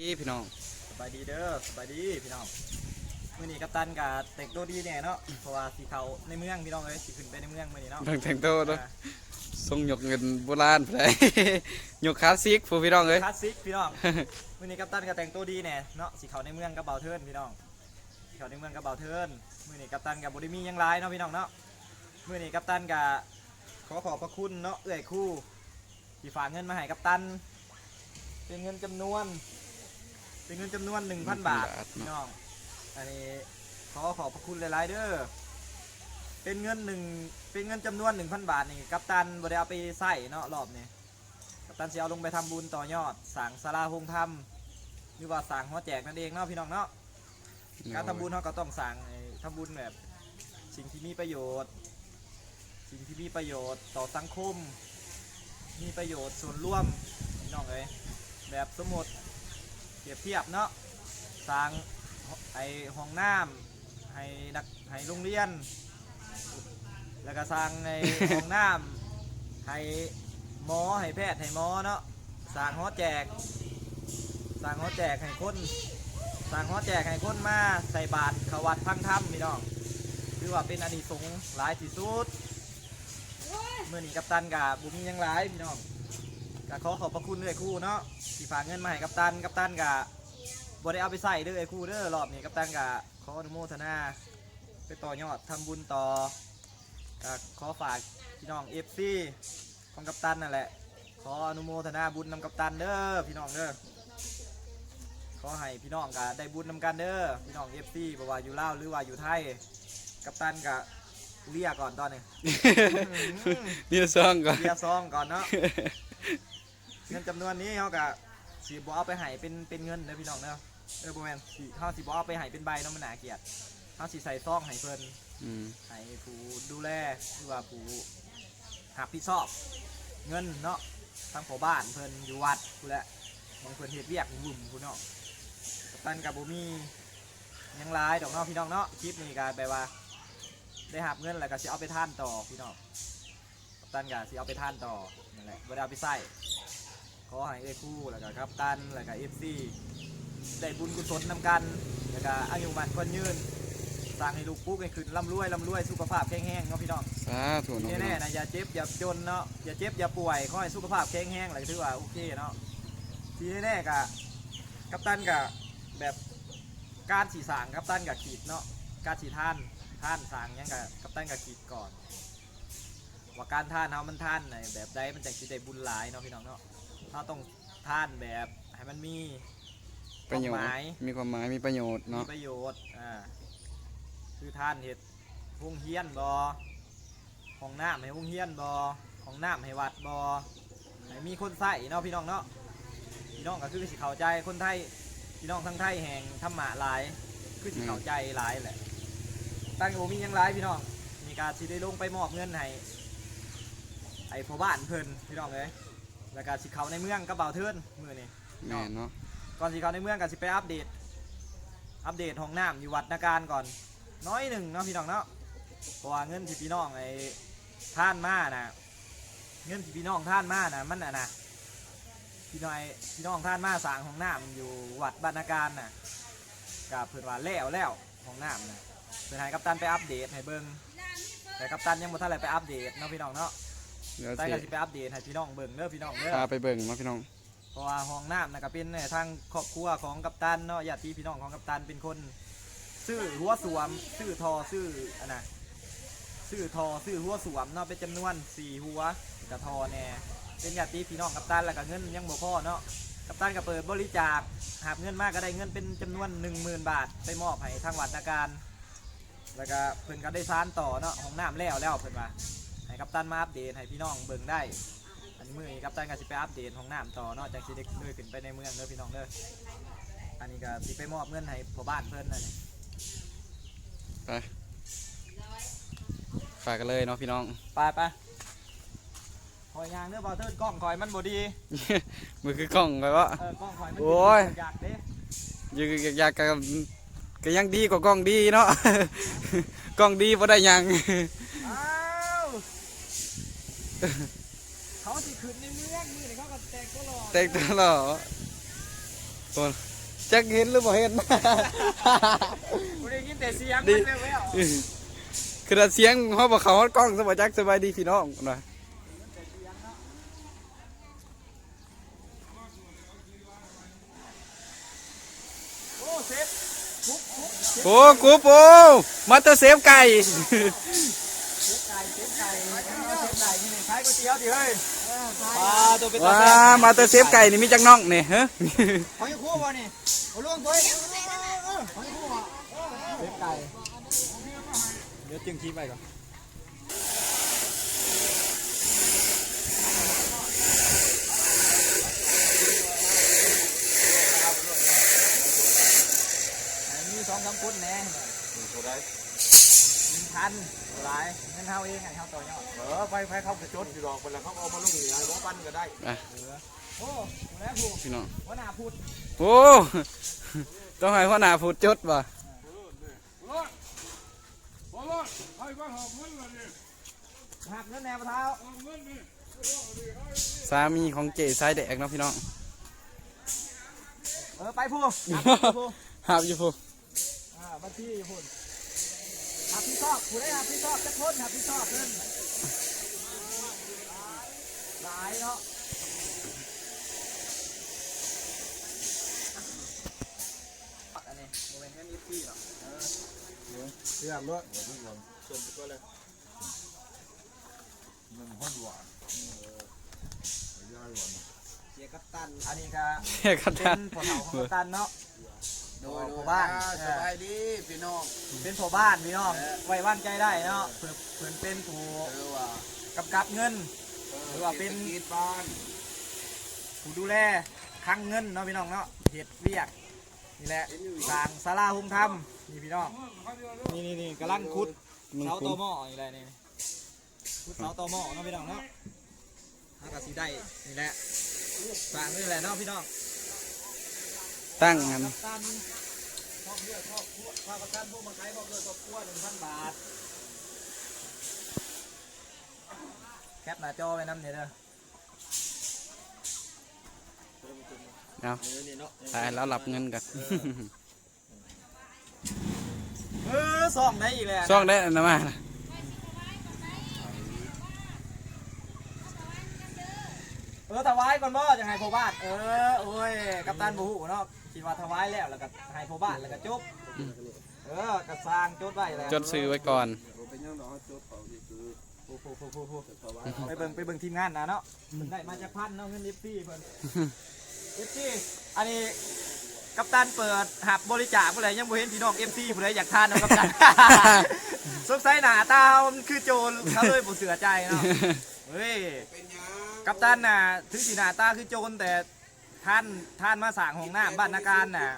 ดีพี่น้องสบายดีเด้อสบายดีพี่น้องมื้อนี้กัปตันกับแต่งตัวดีแน่เนาะเพราะว่าสีเขาในเมืองพี่น้องเอ้ยสิขึ้นไปในเมืองมื้อนี้เนาะเบิ่งแต่งตัวเนาะอ่าทรงหยกเงินโบราณไปหยกคลาสสิกผู้พี่น้องเอ้ยคลาสสิกพี่น้องมื้อนี้กัปตันก็แต่งตัวดีแน่เนาะสีเขาในเมืองกับเบาเทิร์นพี่น้องสีเขาในเมืองกับเบาเทิร์นมื้อนี้กัปตันกับบ่ได้มีหยังหลายเนาะพี่น้องเนาะมื้อนี้กัปตันก็ขอขอบพระคุณเนาะเอื้อยคู่ที่ฝากเงินมาให้กัปตันเป็นเงินจำนวน เป็นเงินจำนวน1,000บาทพี่น้อง อันนี้ขอขอบพระคุณหลายๆเด้อ เป็นเงินหนึ่งเป็นเงินจำนวน1,000บาทนี่กัปตันบ่ได้เอาไปใส่เนาะรอบนี้กัปตันสิเอาลงไปทำบุญต่อยอดสร้างศาลาโฮงธรรมหรือว่าสร้างหัวแจกนั่นเองเนาะพี่น้องเนาะ การทำบุญเขาก็ต้องสร้างไอ้ทำบุญแบบ สิ่งที่มีประโยชน์ สิ่งที่มีประโยชน์ต่อสังคม มีประโยชน์ส่วนร่วมพี่น้องเอ้ยแบบสมมติ เปรียบเทียบเนาะสร้างไอห้องน้ำให้นักให้โรงเรียน แล้วก็สร้างในห้องน้ำให้หมอให้แพทย์ให้หมอเนาะสร้างหอแจกสร้างหอแจกให้คนสร้างหอแจกให้คนมาใส่บาตรเขาวัดพังถ้ำพี่น้องถือว่าเป็นอานิสงส์หลายที่สุดเมื่อนี้กัปตันกับบุมีหยังหลายพี่น้อง ก็ขอขอบพระคุณด้วยครู่เนาะที่ฝากเงินมาให้กัปตันกัปตันกับบ่ได้เอาไปใส่เด้อไอ้ครู่เด้อรอบนี้กัปตันกับขออนุโมทนาไปต่อยอดทำบุญต่อก็ขอฝากพี่น้องเอฟซีของกัปตันนั่นแหละ ขออนุโมทนาบุญนำกัปตันเด้อพี่น้องเด้อขอให้พี่น้องก็ได้บุญนำกันเด้อพี่น้องเอฟซีบ่ว่าอยู่ลาวหรือว่าอยู่ไทยกัปตันกับเรียก่อนตอนนี้ นี่ซองก่อนเบียร์ซองก่อนเนาะ เงินจำนวนนี้เขากะสีบเอาไปให้เป็นเป็นเงินเด้อพี่น้องเด้อเออประมาณสีเขาสีบเอาไปให้เป็นใบเนาะมันหนาเกลียดเขาสีใส่ซองให้เพิ่นอืมให้ผู้ดูแลหรือว่าผู้หับผิดชอบ เงินเนาะทั้งพ่อบ้านเพิ่นอยู่วัดกูนแหละบางเพิ่นเฮ็ดเวียกวุ่มกูเนาะกัปตันกับบ่มีหยังหลายดอกเนาะพี่น้องเนาะคลิปนี้ก็แปลว่า ได้หับเงินแล้วก็สิเอาไปท่านต่อพี่น้องกัปตันกับสิเอาไปท่านต่อนั่นแหละบ่ได้เอาไปใส่ข อให้เอ้ยคู่แล้วก็กัปตันแล้วก็เอฟซีได้บุญกุศลนำกันแล้วก็อายุมันคนยืนสร้างให้ลูกปุ๊กให้ขึ้นร่ำรวยร่ำรวยสุขภาพแข็งแรงเนาะพี่น้องสาธุเนาะที่พี่น้แน่องๆนะอย่าเจ็บอย่าจนเนาะอย่าเจ็บอย่าป่วยขอให้สุขภาพแข็งแรงอะไรถือว่าโอเคเนาะที่แน่ๆกะกัปตันกับแบบการสีสร้างกัปตันกับขีดเนาะการสีท่านท่านสร้างหยังกับกัปตันกับขีดก่อน ว่าการท่านเฮามันท่านไหนแบบใดมันจะคิดได้บุญหลายเนาะพี่น้องเนาะ เราต้องท่านแบบให้มันมีประโยชความหน์มายมีความหมายมีประโยชน์มีเนาะประโยชน์อ่าคือท่านเห็ดหุงเฮียนบอห้องน้ำให้หุงเฮียนบอห้องน้ำให้วัดบอให้มีคนใส่เนาะพี่น้องเนาะพี่น้องก็คือสิเข้าใจคนไทยพี่น้องทั้งไทยแห่งธรรมะหลาย คือสิเข้าใจหลายแหละตั้งโอมีหยังหลายพี่น้องมีการสิได้ลงไปมอบเงินให้ไอ้พ่อบ้านเพิ่นพี่น้องเลย แล้วก็สิเขาในเมืองกระเป๋าเทินมือนี่แม่นเนาะก่อนสิเขาในเมืองก็สิไปอัปเดต อัปเดตห้องน้ำอยู่วัดนาการก่อน น้อยหนึ่งเนาะพี่น้องเนาะเพราะว่าเงินที่พี่น้องไอ้ท่านมานะเงินที่พี่น้องท่านมานะมันน่ะนะพี่น้อยพี่น้องท่านมาสร้างห้องน้ำอยู่วัดบ้านนาการน่ะกับเพื่อนว่าแล้วแล้วห้องน้ำนะเพื่อนให้กัปตันไปอัปเดตให้เบิ่งแต่กัปตันยังบ่ทันอะไรไปอัปเดตเนาะพี่น้องเนาะ เดี๋ยวแต่สิก็สิไปอัปเดตให้พี่น้องเบิ่งเด้อพี่น้องเด้อพาไปเบิ่งเนาะพี่น้อง เพราะว่าห้องน้ำนะก็เป็นเนี่ยทางครอบครัวของกัปตันเนาะญาติพี่น้องของกัปตันเป็นคนซื้อหัวสวมซื้อทอซื้ออันน่ะซื้อทอซื้อหัวสวมเนาะเป็นจำนวนสี่หัวกับทอแน่เป็นญาติพี่น้องกัปตันแล้วก็เงินยังบ่พอเนาะกัปตันก็เปิดบริจาคหาบเงินมากก็ได้เงินเป็นจำนวน 1 0,000 บาท ไปมอบให้ทางวัดนาการ แล้วก็เพิ่นก็ได้ซานต่อเนาะห้องน้ำแล้วแล้วเพิ่นว่า ให้กัปตันมาอัปเดตให้พี่น้องเบิ่งได้ อันนี้มือนี้กัปตันก็สิไปอัปเดตของน้ำต่อเนาะจากสิได้เลยขึ้นไปในเมืองเด้อพี่น้องเด้ออันนี้ก็สิไปมอบเงินให้พ่อบ้านเพิ่นนั่นนี่ไปฝากกันเลยเนาะพี่น้อง ไปไปคอยยางเด้อบ่าวเทิดกล้องคอยมันบ่ดีมือคือกล้องไปวะ เออกล้องคอยมันโอ้ย อยากเด้อยากอยากก็ก็ยังดีกว่ากล้องดีเนาะ กล้องดีบ่ได้หยังอ้าว เขาสิขึ้นในเมืองมือนี่เขาก็แตกตลอดแตกตลอดคนจักเห็นหรือบ่เห็น กูได้ยินแต่เสียงดีมันแล้วคือเสียงเขาบอกเขาฮอดกล้องสบายจักสบายดีพี่น้องหน่อยโอ้เซฟปุ๊บปุ๊บเซฟโอ้กูโอ้มาเตอร์เซฟไก่ไก่ เซฟไก่เซฟไก่นี่นี่ขายก๋ วยเตี๋ยวดิเฮ้ยปลาตัวเป็นตาว้าแซ่บมาเตอร์เซฟไก่นี่มีจักน้องนี่ฮะของยังคู่บ่นี่เอาล่วงตัวของยังคู่บ่เซฟไก่เดี๋ยวจึงคีไปก่อนอันนี้สองสามคนแน่หนึ่งพัน หลายเงินเท่าเองไงเท่าตัวยอดเออไปไปเขาจะจดอยู่ดอกเวลาเขาเอามาลงเหนือหัวปั้นก็ได้โอ้แล้วผูกพี่น้องหัวหน้าพูดโอ้ต้องให้พ่อหน้าพูดจดบ่หักเงินแนวเท้าสามีของเก๋สายแดกเนาะพี่น้องเออไปพูหักไปพูหาบอยู่พูอ่าบัญชีอยู่พุ่ นหักพี่ชอบผู้ได้หักพี่ชอบจะพ้นหักพี่ชอบเงินหลายเนาะอันนี้โมเมนต์เงินยี่สิบหรอกเสียบด้วยส่วนก็เลยมันห้อนหวานย่อยหวานเสียกัปตัน อันนี้ก็เฮ้ยครับเป็ท่านผัวเฒ่าของกัปตันเนาะ โดยผัวบ้านสบายดีพี่น้องเป็นผัวบ้านพี่น้องไว้วางใจได้เนาะเพิ่นเพิ่นเป็นผู้เออว่ากำกับเงินหรือว่าเป็นกีดบ้านผู้ดูแลคลังเงินเนาะพี่น้องเนาะเฮ็ดเวียกนี่แหละสร้างศาลาหุงธรรมนี่พี่น้องนี่นี่นี่กำลังขุดเสาตอหม้อนี่แหละนี่ขุดเสาตอหม้อเนาะพี่น้องเนาะถ้ากะสีได้นี่แหละสร้างนี่แหละเนาะพี่น้อง ตั้งงันกัปตันครอบเรือครอบครัวค่าประกันผู้มาใช้ครอบเรือครอบครัวหนึ่งพันบาทแคปหน้าจอไว้น้ำเนี่ยเด้อเอาเออนี่เนาะตายแล้วรับเงินกันเออซ่องได้อีกแล้วช่องได้อันนะมานะเออถวายก่อนบ่จะให้พ่อบ้านเออโอ้ยกัปตันบูฮู้เนาะ คิดว่าถวายแล้วแล้วก็ให้พ่อบ้านแล้วก็จบเออกระสร้างจดไว้แล้วจดซื้อไว้ก่อนเป็นยังดอกจดเขาที่คือโอ้โหโอ้โหโอ้โหสบายไปเบิ่งไปเบิ่งทีมงานนะเนาะเพิ่นได้มาจากพันเนาะเงินเอฟซีเพิ่นเอฟซีอันนี้กัปตันเปิดหับบริจาคผู้ใดยังบ่เห็นพี่น้องเอฟซีผู้ใดอยากทานเนาะกัปตัน สงสัยหน้าตามันคือโจรเขาเลยบ่เสือใจเนาะเฮ้ยเป็นยังกัปตันน่ะถึงสีหน้าตาคือโจรแต่ ท่านท่านมาสั่งห้องน้ำบ้านนาการน่ะ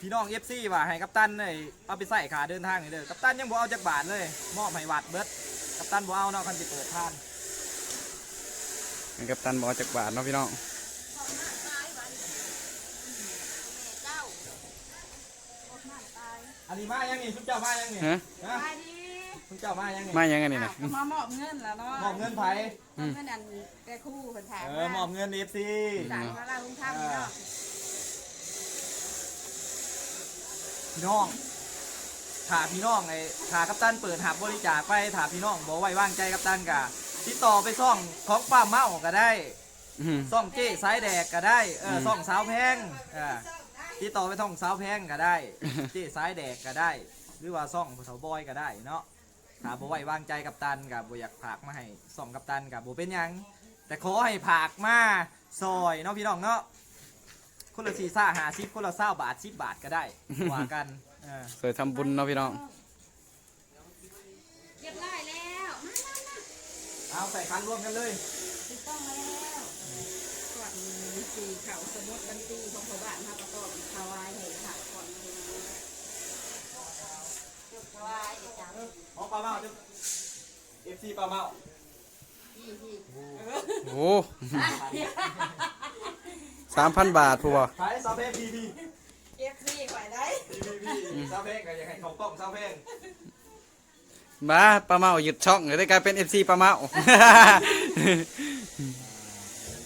พี่น้องเอฟซีว่าให้กัปตันเลยเอาไปใส่ขาเดินทางนี่เด้อกัปตันยังบ่เอาจากบาทเลยมอบให้วัดเบิดกัปตันบ่เอาเนาะคันสิเปิดท่านกับตันบอกจากบาทเนาะพี่น้องอันนี้มายังนี่คุณเจ้ามายังนี่ฮะฮะไปดิ คุณเจ้ามายังนี่มายังไงนี่นะมามอบเงินแล้วเนาะมอบเงินไผมอบเงินอันแกคู่เพิ่นถามเออมอบเงินเอฟซีสั่งมาลาลุงทำเนาะพี่น้องถ้าพี่น้องไอ้ถ้ากัปตันเปิดหับบริจาคไปถ้าพี่น้องบ่ไว้วางใจกัปตันกะติดต่อไปซ่องของป้าเมาก็ได้อืมซ่องเจ๊สายแดกก็ได้เอออืมซ่องสาวแพงเออที่ต่อไปท่องสาวแพงก็ได้เจ๊สายแดกก็ได้ หรือว่าซ่องผู้สาวบอยก็ได้เนาะ ถ้าบ่ไว้วางใจกับตันกับบ่อยากผากมาให้ซ่องกับตันกับบ่เป็นหยัง แต่ขอให้ผากมาซอยเนาะพี่น้องเนาะคนละสี่ซ่าหาซิคนละเศร้าบาทสิบบาทก็ได้ว่ากันเออสวยทำบุญเนาะพี่น้องเรียบร้อยแล้วมามามาเอาใส่คันร่วมกันเลยถูกต้องแล้วก่อนสีเขาสมุดบัญชีของพ่อบ้านมาประกอบถวายให้ค่ะก่อนเลยยกถวายเดี๋ยวจ้า ของปลาเมาจุ๊บเอฟซีปลาเมาพี่พี่โอ้สามพันบาทพูบ่ขายซาเพงพีพีเก็บพี่ไว้ได้พีพีพีซาเพงก็อยากให้เขาต้มซาเพงมาปลาเมาหยุดช่องเลยได้กลายเป็นเอฟซีปลาเมา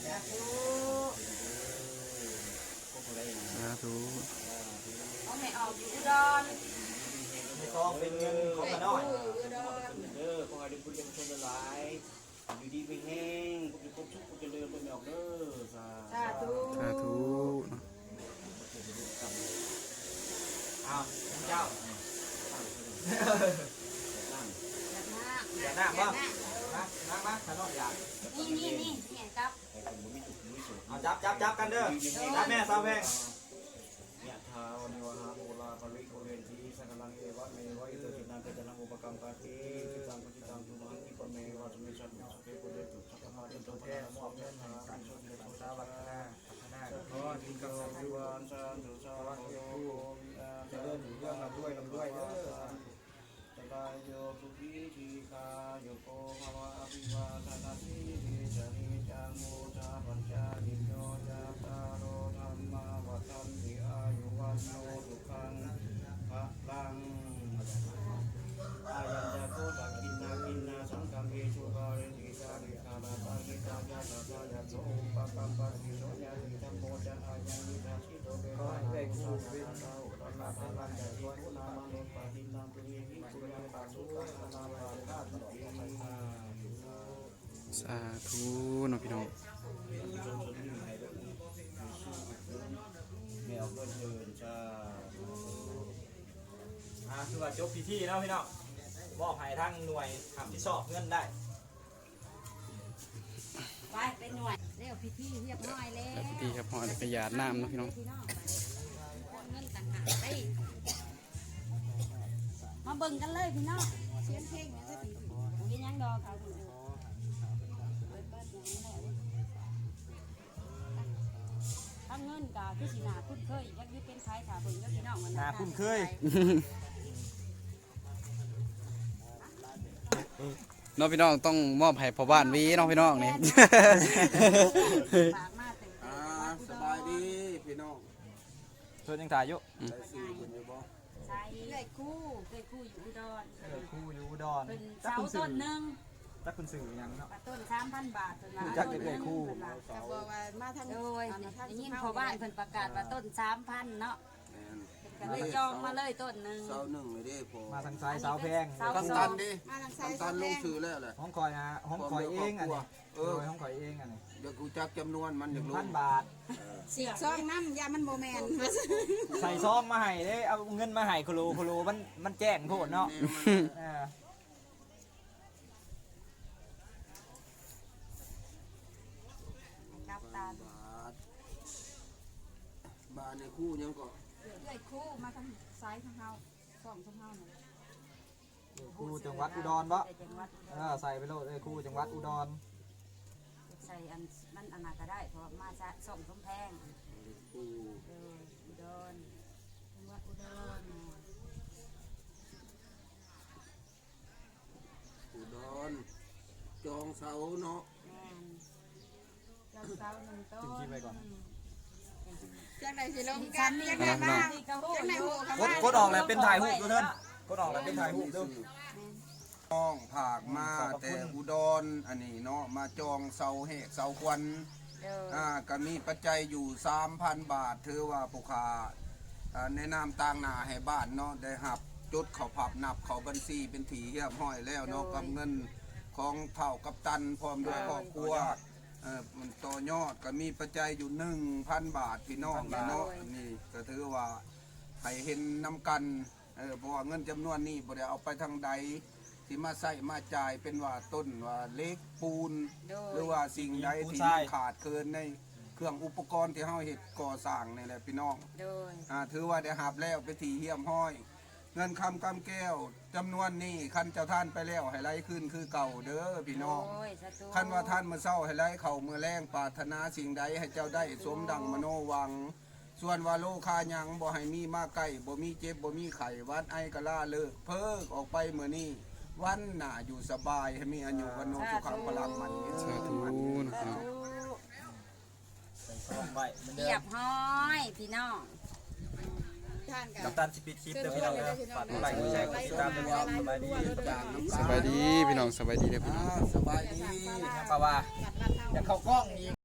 อยากรู้ โอ้โหเลย ธุ เอาไม่ออกอยู่อุดร ในซองเป็นเงินของกระน้อย อยู่อุดร เด้อขอให้ได้บุญเลี้ยงชนหลายอยู่ดีไม่แห้งพวกนี้ครบทุกข์จะเลื่อนไปไม่ออกเด้อสา สาธุ สาธุเนาะ อ้าวเจ้าอย่าหน้าอย่าหน้าบ้างนะนั่งมาขนมอยากนี่นี่นี่เนี่ยครับให้ผมบ่มีทุกข์มีสุขเอาจับจับจับกันเด้อจับแม่สาวแพงยะถาวนิวหาภูลาภริโกเรนทีสังฆลังเอวะเมวะอิโตจินังเปจนังอุปกังกาติจิตังปจิตังตุมังอิปะเมวะสมิชันสุเปกุเรตุสัพพะเตโตแท้มอบเงินหาการชดเชยสาวัตนาพัฒนาขอจิตกังวิวาน ทีคาโยโกภวะอภิวาทนาสีริจาริจังโมจาปัญจาลิโยจาตารโรธรรมาวัฏันติอายุวันโนสุขังพระลังอายัญญาโคตักกินนากินนาสังฆังเอชุกาเรติสาริคานาปังกิตายาตาตายาโสปะปัมปัสสิโสยาติธัมโมจาอายังนิทาชิโตเบขอวะให้ได้คู่เป็นตาอุตตะพาลังจะทีกุนามาโนปะทินังตุเยหิปุญญาปาสุขะนามา สาธุเนาะพี่น้องแมวก็เดินจ้าอ่าคือว่าจบพิธีแล้วพี่น้องมอบให้ทั้งหน่วยทำที่ชอบเงินได้ไปเป็นหน่วยเรียกพิธีเรียบร้อยแล้ว แล้วพิธีครับหอจักรยานน้ำเนาะพี่น้องพี่น้องคนเงินต่างหากไปมาเบิ่งกันเลยพี่น้องเสียงเพลงเนี่ยสักทีผมกินยังดอกเขาถึง ทำเงินกะคือสินาคุ้นเคยอยักที่เป็นไทยค่ะเบิ่งกับพี่น้องมันนาคุ้นเคยเนาะพี่น้องต้องมอบให้พ่อบ้านวีเนาะพี่น้องนี่ฝากมาเต็มอ่าสบายดีพี่น้องเพิ่นยังถ่ายอยู่ใส่สื่อคนอยู่บ่ใช่เลยคู่เคยคู่อยู่อุดรเออคู่อยู่อุดรเป็นจักเสาคุณสื่ต้อนหนึ่ง จักคุณสื่อหยังเนาะปลาต้นสามพันบาทต้นละจักเด็กเลยคู่ต้นละก็บอกว่ามาทางโดยได้ยินพ่อบ้านเพิ่นประกาศว่าต้นสามพันเนาะแม่นก็เลยจองมาเลยต้นหนึ่ง เสาหนึ่งเลยเด้พอมาทางซ้ายสาวแพงเสากัปสอตังนดิมาทางซ้ากัยปตันลงชื่อแล้วแหละ ห้องคอยนะห้องคอยเองอันนี้เอเอออห้องคอยเองอันนี้เดี๋ยวกูจักจำนวนมันหอนึ่ยางกรู้พันบาทสีกซองน้ำยามันโบแมนใส่ซองมาให้เด้เอาเงินมาให้ครูครูมันมันแจ้งโทษเนาะแม่มันเออ กับตา บาทบาท ในคู่ยังก็เลื่อยคู่มาทางซ้ายทางเฮาสองทางเฮาเนี่ยครูจังหวัดอุดรบ่จังหวัดอุดเออใส่ไปโลดเอ้ยครูจังหวัดอุดรใส่อันมันอันนั้นก็ได้เพราะมาจากส่งสมแพงคู่เอออุดรจังหวัดอุดรอุดรจองเสาเนาะแม่นเจ้าเสาหนึ่งต้น ถึงคิดไว้ก่อนจากไหนสิลงกันจากไหนบ้างนี่ก็โหจากไหนอโหยู่คำกดว่ากดออกแล้วเป็นถ่ายรูปดูเถินกดออกแล้วเป็นถ่ายรูปดูน้องผากมาขอบพระคุณแต่อุดรอันนี้เนาะมาจองเสาเหกเสาควันเด้ออ่าก็มีปัจจัยอยู่3,000บาทถือว่าผู้ค้าอ่าในนามต่างหน้าให้บ้านเนาะได้หับจุดเขาผับนับเขาบัญชีเป็นถีเรียบห้อยแล้วเนาะกับเงินของเท่ากับตันพร้อมด้วยครอบครัว เออมันต่อยอดก็มีปัจจัยอยู่1,000บาทพี่น้องเนาะอันนี้ก็ถือว่าให้เห็นนำกันเออเพราะว่าเงินจำนวนนี้บ่ได้เอาไปทางใดที่มาใส่มาจ่ายเป็นว่าต้นว่าเล็กปูน โดหรืยอว่าสิ่งใดที่มันขาดเกินในเครื่องอุปกรณ์ที่เฮาเฮ็ดก่อสร้างนี่แหละพี่น้องโดย อ่าถือว่าได้หับแล้วไปที่เฮียมห้อย เงินคำกำแก้วจำนวนนี้คันเจ้าท่านไปแล้วให้ไหลขึ้นคือเก่าเด้อพี่น้องโอ้ยสาธุคันว่าท่านมื้อเช้าให้ไหลเข้ามื้อแรงปรารถนาสิ่งใดให้เจ้าได้สมดังมโนหวัง ส่วนว่าโลคายังบ่ให้มีมาใกล้บ่มีเจ็บบ่มีไข้หวัดไอกะลาเลิกเพิกออกไปมื้อนี้วันหน้าอยู่สบายให้มีอายุวันโนสุขังพลังมันยืนสาธุมันยืนเนาะพี่น้องใส่ซองไว้เหมือนเดิเรียมบห้อยพี่น้อง ท่านกักับตันสิปิดคลิปเด้อพี่น้องเด้อฝากกดไลค์กดแชร์กดติดตามด้วยครับสบายดีสบายดีพี่น้องสบายดีเด้อพี่น้องอ่าสบายดีเพราะว่าอยากเข้ากล้องอีก